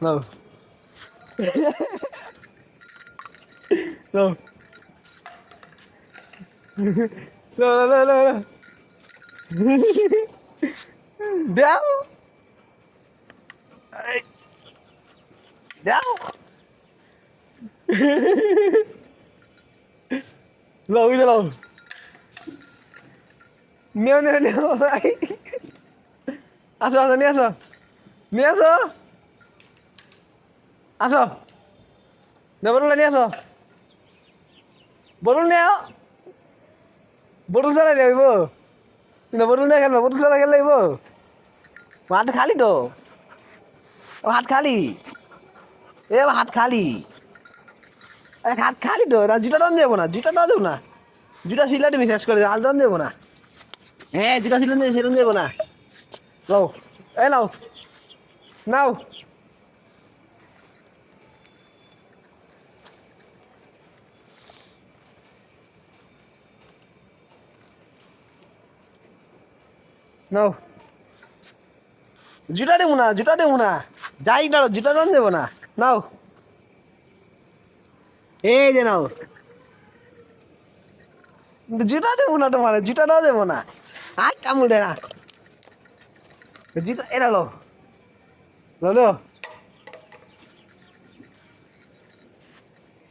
নাও লো লো লো লো দাও এই, দাও লো ওই লো নিও নিও নিও ভাই আসো আসো নিয়ে আসো নিয়ে আসো আসো। নে, বটুল নিয়ে আসো। বটুল নিয়ে বটুল চালাই যাইব না, বটুল নিয়ে খেলব বটুল চালাই খেলে যাইব হাত খালি তো। হাত খালি। এ হাত খালি। হাত খালি তো। না জুতা টান দেবো না, জুতা টান দেবো না। জুতা সিলাটি আমি শেষ করে আল টান দেবো না। হ্যাঁ জুতা সিলান দেবো সেরকম দেবো না। লও এ নাও। নাও। নাও। জুতা দেবো না, জুতা দেবো না। যাই দাঁড়ো জুতা দাম দেবো না। নাও। এই যে নাও। জুতা দেবো না তোমার জুতাটাও দেবো না। আর কামড়ে না। জুতা, এরা লো লো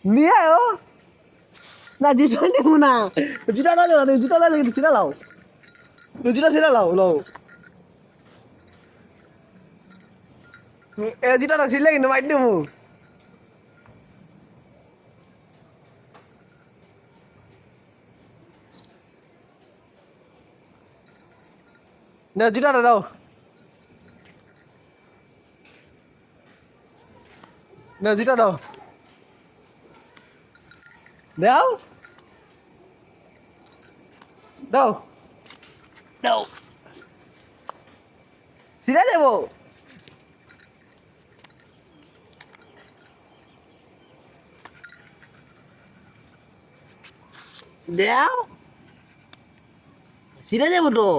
নিয়ে আয়ো না, জুতা দেবো না। জুতাটা দেবো না, তুমি জুতাটা দেখে সিরা লাও তুমি জুতা সিরা লাও লাও এ জুতাটা ছিলে কিন্তু মাইট দেবো না জুতাটা দাও না জুতা দাও দাও দাও দাও সিরা দেবো দাও সিরা দেবো তো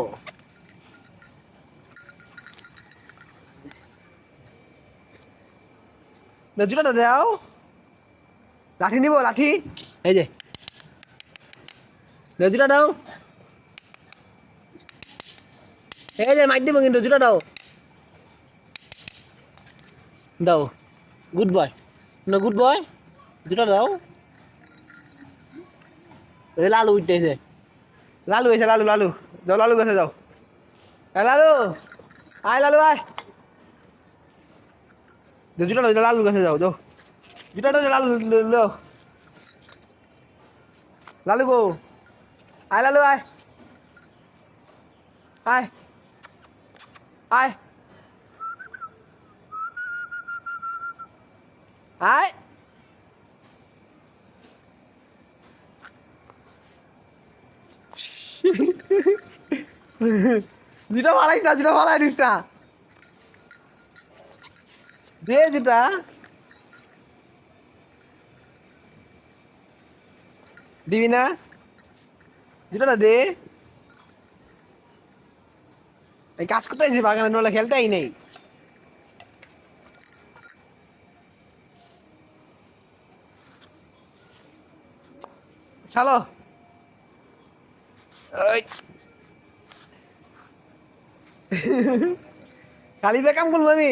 না জুতাটা দাও লাঠি নিব লাঠি এই যে জুতা দাও এই যে মাইক দিব কিন্তু জুতা দাও দাও গুড বয় না গুড বয় জুতা দাও এই লালু উঠতেছে লালু এসে লালু লালু যাও লালু কাছে যাও এ লালু আয় লালু আয় যাও জুতা দাও লালুর কাছে যাও যাও জুতা দাও লালু লো লালু গো আয় লালু আয় আয় আয় আয় যেটা ভালাই না যেটা ভালাই দিস না দে যেটা দিবি না যেটা দে এই কাজ করতেছি বাগানে নলে খেলতেই নেই। চালো কালি খালি বেকাম বলব আমি।